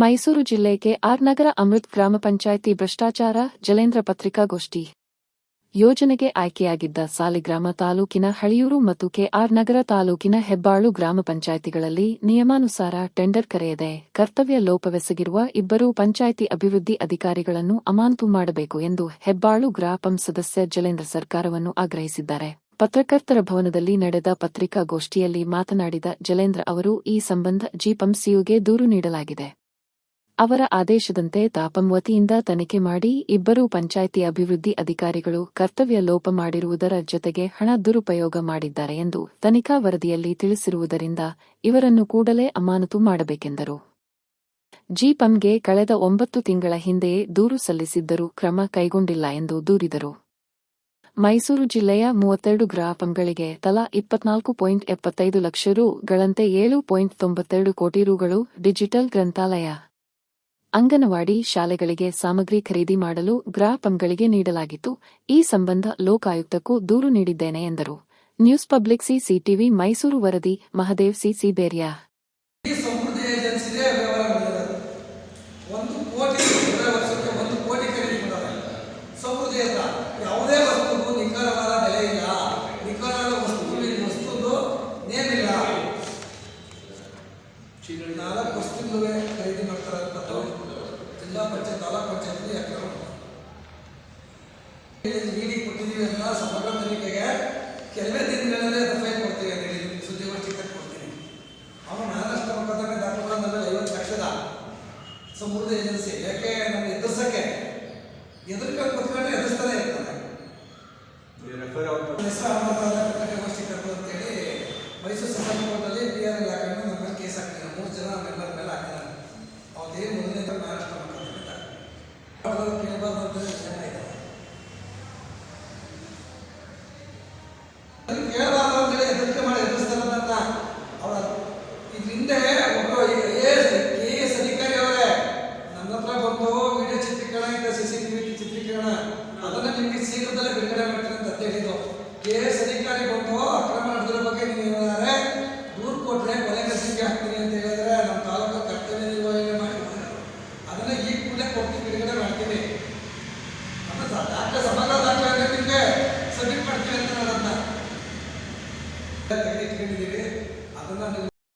ಮೈಸೂರು ಜಿಲ್ಲೆಗೆ ಆರ್ ನಗರ ಅಮೃತ್ ಗ್ರಾಮ ಪಂಚಾಯಿತಿ ಭ್ರಷ್ಟಾಚಾರ ಜಲೇಂದ್ರ ಪತ್ರಿಕಾಗೋಷ್ಠಿ ಯೋಜನೆಗೆ ಆಯ್ಕೆಯಾಗಿದ್ದ ಸಾಲಿಗ್ರಾಮ ತಾಲೂಕಿನ ಹಳಿಯೂರು ಮತ್ತು ಕೆಆರ್ ನಗರ ತಾಲೂಕಿನ ಹೆಬ್ಬಾಳು ಗ್ರಾಮ ಪಂಚಾಯಿತಿಗಳಲ್ಲಿ ನಿಯಮಾನುಸಾರ ಟೆಂಡರ್ ಕರೆಯದೆ ಕರ್ತವ್ಯ ಲೋಪವೆಸಗಿರುವ ಇಬ್ಬರು ಪಂಚಾಯಿತಿ ಅಭಿವೃದ್ಧಿ ಅಧಿಕಾರಿಗಳನ್ನು ಅಮಾನತು ಮಾಡಬೇಕು ಎಂದು ಹೆಬ್ಬಾಳು ಗ್ರಾಪಂ ಸದಸ್ಯ ಜಲೇಂದ್ರ ಸರ್ಕಾರವನ್ನು ಆಗ್ರಹಿಸಿದ್ದಾರೆ. ಪತ್ರಕರ್ತರ ಭವನದಲ್ಲಿ ನಡೆದ ಪತ್ರಿಕಾಗೋಷ್ಠಿಯಲ್ಲಿ ಮಾತನಾಡಿದ ಜಲೇಂದ್ರ ಅವರು, ಈ ಸಂಬಂಧ ಜಿಪಂಸಿಯುಗೆ ದೂರು ನೀಡಲಾಗಿದೆ. ಅವರ ಆದೇಶದಂತೆ ತಾಪಂ ವತಿಯಿಂದ ತನಿಖೆ ಮಾಡಿ ಇಬ್ಬರು ಪಂಚಾಯಿತಿ ಅಭಿವೃದ್ಧಿ ಅಧಿಕಾರಿಗಳು ಕರ್ತವ್ಯ ಲೋಪ ಮಾಡಿರುವುದರ ಜೊತೆಗೆ ಹಣ ದುರುಪಯೋಗ ಮಾಡಿದ್ದಾರೆ ಎಂದು ತನಿಖಾ ವರದಿಯಲ್ಲಿ ತಿಳಿಸಿರುವುದರಿಂದ ಇವರನ್ನು ಕೂಡಲೇ ಅಮಾನತು ಮಾಡಬೇಕೆಂದರು. ಜಿಪಂಗೆ ಕಳೆದ ಒಂಬತ್ತು ತಿಂಗಳ ಹಿಂದೆಯೇ ದೂರು ಸಲ್ಲಿಸಿದ್ದರೂ ಕ್ರಮ ಕೈಗೊಂಡಿಲ್ಲ ಎಂದು ದೂರಿದರು. ಮೈಸೂರು ಜಿಲ್ಲೆಯ ಮೂವತ್ತೆರಡು ಗ್ರಾಪಂಗಳಿಗೆ ತಲಾ ಇಪ್ಪತ್ನಾಲ್ಕು ಪಾಯಿಂಟ್ ಎಪ್ಪತ್ತೈದು ಲಕ್ಷ ರೂಗಳಂತೆ ಏಳು ಪಾಯಿಂಟ್ ತೊಂಬತ್ತೆರಡು ಕೋಟಿ ರುಗಳು ಡಿಜಿಟಲ್ ಗ್ರಂಥಾಲಯ ಅಂಗನವಾಡಿ ಶಾಲೆಗಳಿಗೆ ಸಾಮಗ್ರಿ ಖರೀದಿ ಮಾಡಲು ಗ್ರಾಪಂಗಳಿಗೆ ನೀಡಲಾಗಿತ್ತು. ಈ ಸಂಬಂಧ ಲೋಕಾಯುಕ್ತಕ್ಕೂ ದೂರು ನೀಡಿದ್ದೇನೆ ಎಂದರು. ನ್ಯೂಸ್ ಪಬ್ಲಿಕ್ ಸಿಸಿಟಿವಿ ಮೈಸೂರು ವರದಿ, ಮಹದೇವ್ ಸಿ ಬೇರ್ಯಾ. ಈ ಸಮೃದ್ಧಿ ಏಜೆನ್ಸಿಗೆ ವ್ಯವಹಾರ ಒಂದು ಕೋಟಿ ಎರಡೇ ಒಂದು ಕೋಟಿ ಖರೀದಿ ಮಾಡ್ತಾರೆ ಜಿಲ್ಲಾ ಪಂಚಾಯತ್, ತಾಲೂಕು ಪಂಚಾಯತ್ ಅಕ್ರಮ ಇಡಿ ಕೊಟ್ಟಿದ್ದೀವಿ ಎಲ್ಲ ಸಮಗ್ರ ತನಿಖೆಗೆ ಕೆಲವೇ ದಿನಗಳಲ್ಲೇ ಎಫ್ಐ ಕೊಡ್ತೀವಿ ಅಂತ ಹೇಳಿ ಸುದ್ದಿಗೋಷ್ಠಿ ಕಟ್ ಕೊಡ್ತೀನಿ ಅವನು ಮಹಾರಾಷ್ಟ್ರ ಮೊಕದ್ದಮೆ ದಾಖಲಾದ ಐವತ್ತು ಲಕ್ಷದ ಸಮೃದ್ಧ ಏಜೆನ್ಸಿ. ಯಾಕೆ ನಮ್ಗೆ ಎದುರ್ಸಕ್ಕೆ? ಎದುರ್ಕೊಂಡು ಕುತ್ಕೊಂಡ್ರೆ ಎದುರಿಸ್ತಾನೆ ಇರ್ತಾನೆ. ಅದನ್ನ ನಿಮಗೆ ಶೀಘ್ರದಲ್ಲೇ ಬಿಡುಗಡೆ ಮಾಡ್ತೀನಿ ಅಂತ ಹೇಳಿದ್ರು ಕೆ ಎಸ್ ಅಧಿಕಾರಿ ಬಂದು ಅದನ್ನ ಈ ಕೂಡಲೇ ಕೊಟ್ಟು ಬಿಡುಗಡೆ ಮಾಡ್ತೀನಿ ನಮ್ಮ ದಾಖಲೆ ಸಮಗ್ರ ದಾಖಲೆ ನಿಮಗೆ ಸಬ್ಮಿಟ್ ಮಾಡ್ತೀವಿ ಅಂತ ನಾನು ಅದನ್ನ